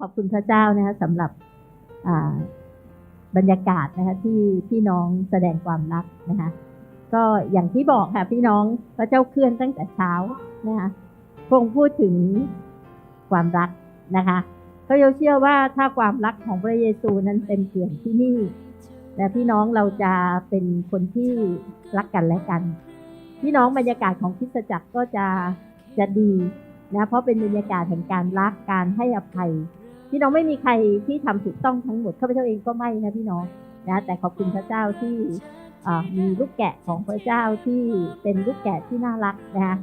ขอบคุณพระเจ้านะคะสำหรับบรรยากาศนะคะที่พี่น้องแสดงความรักนะคะก็อย่างที่บอกค่ะพี่น้องพระเจ้าเคลื่อนตั้งแต่เช้านะคะพงพูดถึงความรักนะคะก็ยเชื่อว่าถ้าความรักของพระเยซูนั้นเต็มเปี่ยมที่นี่และพี่น้องเราจะเป็นคนที่รักกันและกัน พี่น้องบรรยากาศของคริสตจักรก็จะจะดีนะเพราะเป็นบรรยากาศแห่งการรักการให้อภัย พี่น้องไม่มีใครที่ทำถูกต้องทั้งหมดข้าพเจ้าเองก็ไม่นะพี่น้องนะแต่ขอบคุณพระเจ้าที่มีลูกแกะของพระเจ้าที่เป็นลูกแกะที่น่ารักนะ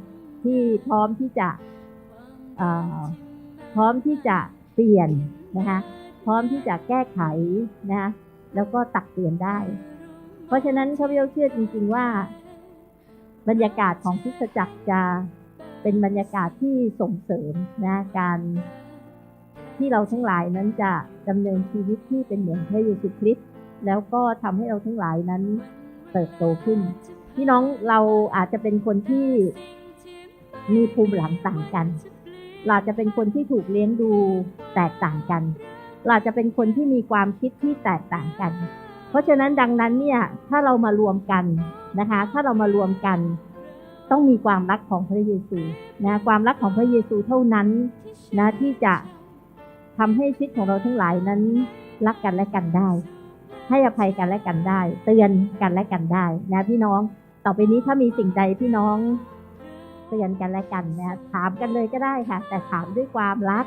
ที่พร้อมที่จะพร้อมที่จะเปลี่ยนนะคะพร้อมที่จะแก้ไขนะคะแล้วก็ตักเตือนได้ เพราะฉะนั้นข้าพเจ้าเชื่อจริง ๆว่า บรรยากาศของคริสตจักรจะเป็นบรรยากาศที่ส่งเสริมนะการ ที่เราทั้งหลายนั้นจะดำเนินชีวิตที่เป็นเหมือนพระเยซูคริสต์แล้วก็ทำให้เราทั้งหลายนั้นเติบโตขึ้น พี่น้องเราอาจจะเป็นคนที่มีภูมิหลังต่างกันเราจะเป็นคนที่ถูกเลี้ยงดูแตกต่างกันเราจจะเป็นคนที่มีความคิดที่แตกต่างกัน เพราะฉะนั้นดังนั้นเนี่ยถ้าเรามารวมกันนะคะ ถ้าเรามารวมกัน ต้องมีความรักของพระเยซูนะความรักของพระเยซูเท่านั้นนะที่จะ ทำให้ชีวิตของเราทั้งหลายนั้นรักกันและกันได้ ให้อภัยกันและกันได้ เตือนกันและกันได้นะพี่น้อง ต่อไปนี้ถ้ามีสิ่งใดพี่น้องเตือนกันและกันนะถามกันเลยก็ได้ค่ะ แต่ถามด้วยความรัก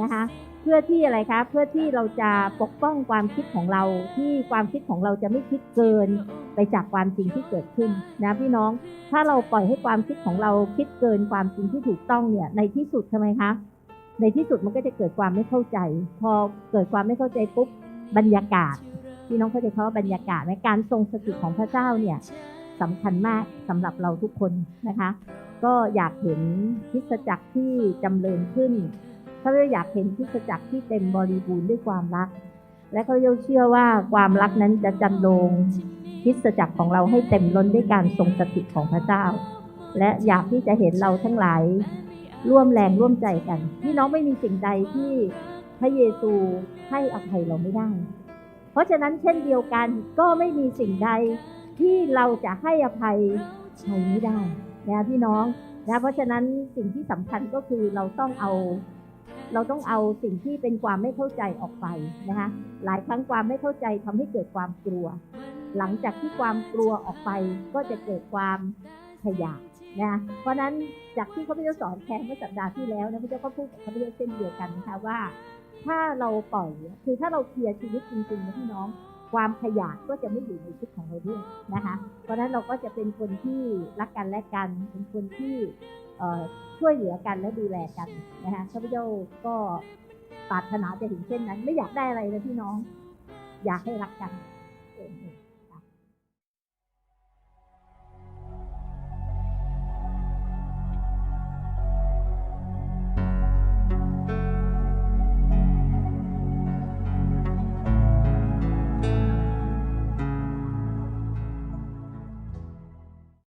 นะคะ เพื่อที่อะไรคะ เพื่อที่เราจะปกป้องความคิดของเรา ที่ความคิดของเราจะไม่คิดเกินไปจากความจริงที่เกิดขึ้นนะพี่น้อง ถ้าเราปล่อยให้ความคิดของเราคิดเกินความจริงที่ถูกต้องเนี่ย ในที่สุดทำไมคะ ในที่สุดมันก็จะเกิดความไม่เข้าใจ พอเกิดความไม่เข้าใจปุ๊บบรรยากาศพี่น้องเข้าใจเขาว่าบรรยากาศในการทรงสถิตของพระเจ้าเนี่ยสำคัญมากสำหรับเราทุกคนนะคะ ก็อยากเห็นคิสจักรที่จำเริญขึ้นเขาอยากเห็นคิสจักรที่เต็มบริบูรณ์ด้วยความรัก และเขาเชื่อว่าความรักนั้นจะจันลงคิสจักรของเราให้เต็มล้นด้วยการทรงสถิตของพระเจ้า และอยากที่จะเห็นเราทั้งหลาย ร่วมแรงร่วมใจกันพี่น้องไม่มีสิ่งใดที่พระเยซูให้อภัยเราไม่ได้ เพราะฉะนั้นเช่นเดียวกันก็ไม่มีสิ่งใดที่เราจะให้อภัยใครไม่ได้นะพี่น้องนะเพราะฉะนั้นสิ่งที่สำคัญก็คือเราต้องเอา เราต้องเอาสิ่งที่เป็นความไม่เข้าใจออกไปนะคะหลายครั้งความไม่เข้าใจทำให้เกิดความกลัว หลังจากที่ความกลัวออกไปก็จะเกิดความขยาด นะเพราะนั้นจากที่เขาพเจ้าสอนแทนเมื่อสัปดาห์ที่แล้วนะพระเจ้าก็พูดกับเขาพเจ้าเช่นเดียวกันนะคะว่า ถ้าเราปล่อยคือถ้าเราเคลียร์ชีวิตจริงๆนะพี่น้อง ความขยาดก็จะไม่อยู่ในชีวิตของเราด้วยนะคะเพราะฉะนั้นเราก็จะเป็นคนที่รักกันและกันเป็นคนที่ช่วยเหลือกันและดูแลกันนะคะข้าพเจ้าก็ปรารถนาจะถึงเช่นนั้น ไม่อยากได้อะไรเลยพี่น้อง อยากให้รักกัน